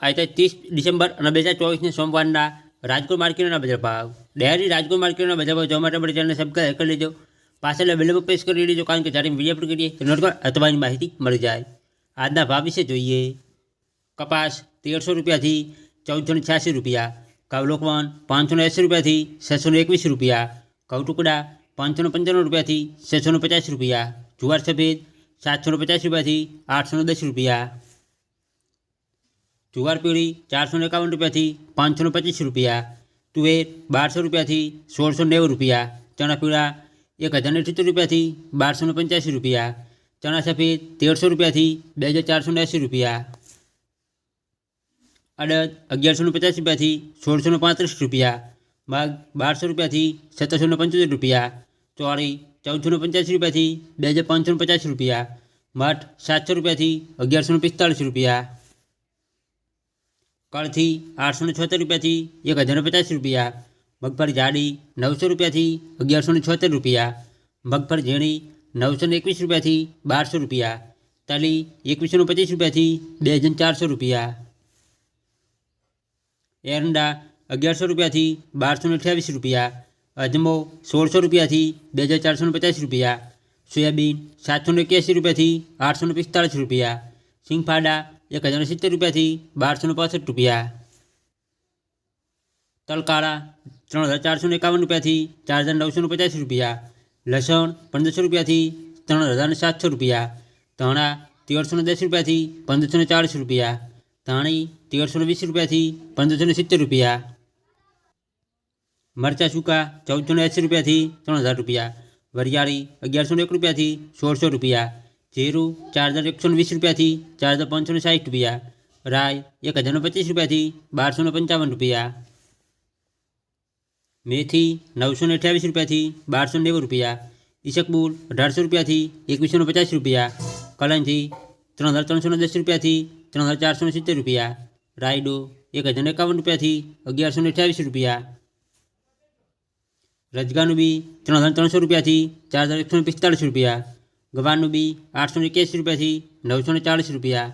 આજે ત્રીસ ડિસેમ્બર અને બે હજાર ચોવીસને સોમવારના રાજકોટ માર્કેટના બજાર ભાવ ડેરી રાજકોટ માર્કેટના બજાર ભાવ જોવા માટે આપણે ચેનલને સબસ્ક્રાઈબ કરી લેજો પાછળ બેલ પર પ્રેસ કરી લેજો કારણ કે જ્યારે વિડીયો અપલોડ કરીએ તો નોટ અથવાની માહિતી મળી જાય આજના ભાવ વિશે જોઈએ કપાસ તેરસો રૂપિયાથી ચૌદસો ને છ્યાસી રૂપિયા ઘઉં લોકવન પાંચસો ને એંસી રૂપિયાથી છસો ને એકવીસ રૂપિયા ઘઉં ટુકડા પાંચસો ને પંચાણું રૂપિયાથી છસો ને પચાસ રૂપિયા જુવાર સફેદ સાતસો ને પચાસ રૂપિયાથી આઠસો ને દસ રૂપિયા જુવાર પીળી ચારસો ને એકાવન રૂપિયાથી પાંચસો ને પચીસ રૂપિયા તુવેર બારસો રૂપિયાથી સોળસો નેવું રૂપિયા ચણા પીળા એક હજાર ને સિત્તેર રૂપિયાથી બારસો ને પંચ્યાસી રૂપિયા ચણા સફેદ તેરસો રૂપિયાથી બે હજાર ચારસો ને એંસી રૂપિયા અડદ અગિયારસો ને પચાસ રૂપિયાથી સોળસો ને પાંત્રીસ રૂપિયા મગ બારસો રૂપિયાથી સત્તરસો ને પંચોતેર રૂપિયા ચોળી ચૌદસો ને પંચ્યાસી રૂપિયાથી બે હજાર પાંચસો ને પચાસ રૂપિયા મઠ સાતસો રૂપિયાથી અગિયારસો ને પિસ્તાળીસ રૂપિયા કળથી આઠસો ને છોતેર રૂપિયાથી એક હજાર ને પચાસ રૂપિયા મગફળી જાડી નવસો રૂપિયાથી અગિયારસો ને છોતેર રૂપિયા મગફળી ઝીણી નવસો ને એકવીસ રૂપિયાથી બારસો રૂપિયા તલી એકવીસો ને પચીસ રૂપિયાથી બે હજાર ચારસો રૂપિયા એરંડા અગિયારસો રૂપિયાથી બારસો ને અઠ્યાવીસ રૂપિયા અજમો સોળસો રૂપિયાથી બે હજાર ચારસો ને પચાસ રૂપિયા સોયાબીન સાતસો ને એક્યાસી રૂપિયાથી આઠસો ને પિસ્તાળીસ રૂપિયા સિંગફાડા એક હજાર સિત્તેર રૂપિયાથી બારસો ને પાસઠ રૂપિયા તલકાળા ત્રણ હજાર ચારસો ને એકાવન રૂપિયાથી ચાર હજાર નવસો ને પચાસ રૂપિયા લસણ પંદરસો રૂપિયાથી ત્રણ હજાર ને સાતસો રૂપિયા ધાણા તેરસો ને દસ રૂપિયાથી પંદરસો ને ચાળીસ રૂપિયા ધાણી તેરસો ને વીસ રૂપિયાથી પંદરસો ને સિત્તેર રૂપિયા મરચાં સૂકા ચૌદસો ને એંસી રૂપિયાથી ત્રણ હજાર રૂપિયા વરિયાળી અગિયારસો ને એક રૂપિયાથી સોળસો રૂપિયા જીરું ચાર હજાર એકસો ને વીસ રૂપિયાથી ચાર હજાર પાંચસો ને સાઠ રૂપિયા રાય એક હજાર ને પચીસ રૂપિયાથી બારસો ને પંચાવન રૂપિયા મેથી નવસો ને અઠ્યાવીસ રૂપિયાથી બારસો ને નેવું રૂપિયા ઈશકબુલ અઢારસો રૂપિયાથી એકવીસો ને પચાસ રૂપિયા કલંજી ત્રણ હજાર ત્રણસો ને દસ રૂપિયાથી ત્રણ હજાર ચારસો ને સિત્તેર રૂપિયા રાયડો એક હજાર ને એકાવન રૂપિયાથી અગિયારસો ને અઠ્યાવીસ રૂપિયા રજગાનું બી ત્રણ હજાર ત્રણસો રૂપિયાથી ચાર હજાર એકસો ને પિસ્તાળીસ રૂપિયા ગવાનું બી આઠસો એક્યાસી રૂપિયાથી નવસો ચાળીસ રૂપિયા.